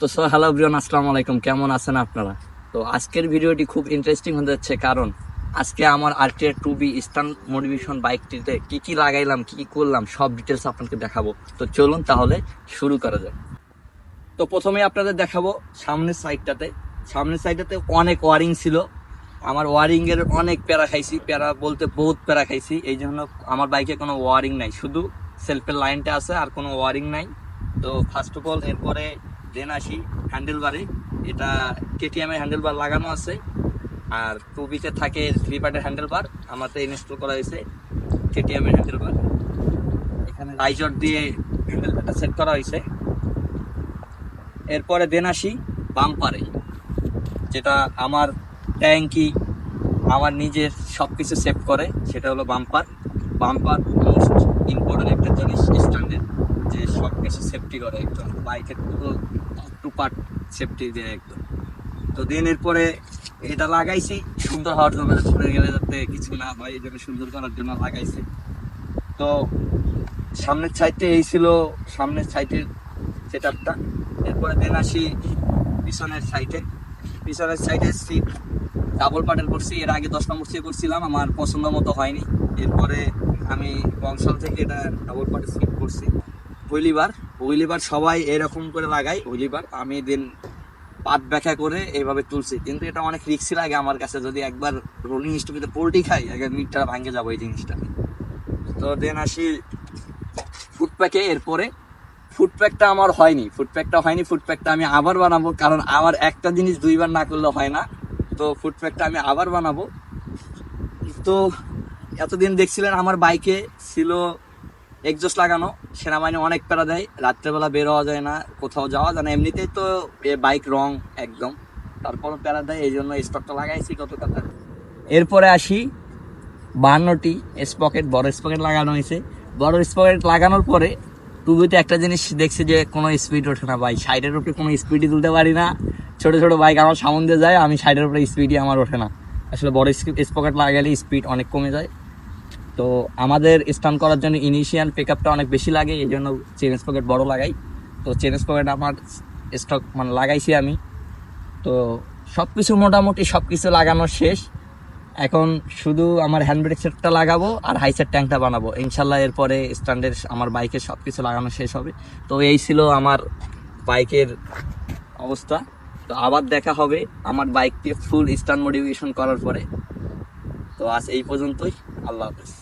তো so hello Brian আসসালামু আলাইকুম। কেমন আছেন আপনারা? তো আজকের ভিডিওটি খুব ইন্টারেস্টিং হতে যাচ্ছে, কারণ আজকে আমার R T R to be stunt motivation বাইকটিতে কি কি লাগাইলাম, কি কি করলাম, সব ডিটেলস আপনাকে দেখাবো। তো চলুন তাহলে শুরু করা যাক। তো প্রথমে আপনাদের দেখাবো সামনের সাইডটাতে সামনের সাইডটাতে অনেক ওয়ারিং ছিল। আমার ওয়ারিং এর অনেক প্যারা খাইছি। প্যারা বলতে বহুত প্যারা খাইছি। এই জন্য আমার বাইকে কোনো ওয়ারিং নাই। শুধু সেলফের লাইনটা আছে, আর কোনো ওয়ারিং নাই। তো ফার্স্ট অফ অল এরপরে দেন আসি হ্যান্ডেল বারে এটা কেটিএম এর হ্যান্ডেল বার লাগানো আছে। আর টু বিতে থাকে থ্রি পার্টের হ্যান্ডেল বার আমাতে ইনস্টল করা হয়েছে কেটিএম এর হ্যান্ডেল বার এখানে রাইজর দিয়ে হ্যান্ডেল বারটা সেট করা হয়েছে। এরপরে দেন আসি বাম্পারে যেটা আমার ট্যাঙ্কি আমার নিজের সব কিছু সেভ করে, সেটা হলো বাম্পার বাম্পার মোস্ট ইম্পর্টেন্ট একটা জিনিস স্ট্যান্ডার্ড যে সব কিছু সেফটি করে। একদম বাইকের পুরো টু পার্ট সেফটি দেয় একদম। তো দেন এরপরে এটা লাগাইছি, সুন্দর হওয়ার জন্য ছুটে গেলে যাতে কিছু না হয় এই জন্য সুন্দর করার জন্য লাগাইছি। তো সামনের সাইডে এই ছিল সামনের সাইডের সেট আপটা এরপরে দেন আসি পিছনের সাইডে। পিছনের সাইডে সিট ডাবল পাটেল করছি। এর আগে দশ নম্বর সিট করছিলাম, আমার পছন্দ মতো হয়নি। এরপরে আমি বংশাল থেকে এটা ডাবল পাটেল সিট করছি। হুইলিবার হুইলিবার সবাই এরকম করে লাগাই হুইলিবার আমি দিন পাত ব্যাখ্যা করে এইভাবে তুলছি। কিন্তু এটা অনেক রিক্সি লাগে আমার কাছে, যদি একবার রোলিং স্টপিতে পোল্ট্রি খাই একবার মিটটা ভাঙে যাব এই জিনিসটা। তো দেন আসি ফুটপ্যাকে এরপরে ফুটপ্যাকটা আমার হয়নি। ফুটপ্যাকটা হয়নি ফুটপ্যাকটা আমি আবার বানাবো, কারণ আমার একটা জিনিস দুইবার না করলে হয় না। তো ফুটপ্যাকটা আমি আবার বানাবো। তো এতদিন দেখছিলেন আমার বাইকে ছিল এক্সজস্ট লাগানো, সেনাবাহিনী অনেক প্যারা দেয়, রাত্রেবেলা বের হওয়া যায় না, কোথাও যাওয়া যায় না, এমনিতেই তো এ বাইক রং একদম। তারপরও প্যারা দেয়, এই জন্য স্টকটা লাগাইছি কত কথা এরপরে আসি বান্নটি স্পকেট বড় স্পকেট লাগানো হয়েছে। বড় স্পকেট লাগানোর পরে টুবিতে একটা জিনিস দেখছি যে কোনো স্পিড ওঠে না ভাই। সাইডের উপরে কোনো স্পিডই তুলতে পারি না। ছোটো ছোটো বাইক আমার সামনে যায়, আমি সাইডের উপরে স্পিডই আমার ওঠে না। আসলে বড় স্পকেট লাগালে স্পিড অনেক কমে যায়। তো আমাদের স্টান করার জন্য ইনিশিয়াল পিক আপটা অনেক বেশি লাগে, এই জন্য চেন স্পকেট বড় লাগাই। তো চেন স্পকেট আমার স্টক মানে লাগাইছি আমি। তো সব কিছু মোটামুটি সব কিছু লাগানো শেষ। এখন শুধু আমার হ্যান্ড ব্রেক সেটটা লাগাবো আর হাইসের ট্যাঙ্কটা বানাবো। ইনশাল্লাহ এরপরে স্ট্যান্ডের আমার বাইকের সব কিছু লাগানো শেষ হবে। তো এই ছিল আমার বাইকের অবস্থা। তো আবার দেখা হবে আমার বাইককে ফুল স্ট্যান্ড মডিফিকেশন করার পরে। তো আজ এই পর্যন্তই। আল্লাহ হাফেজ।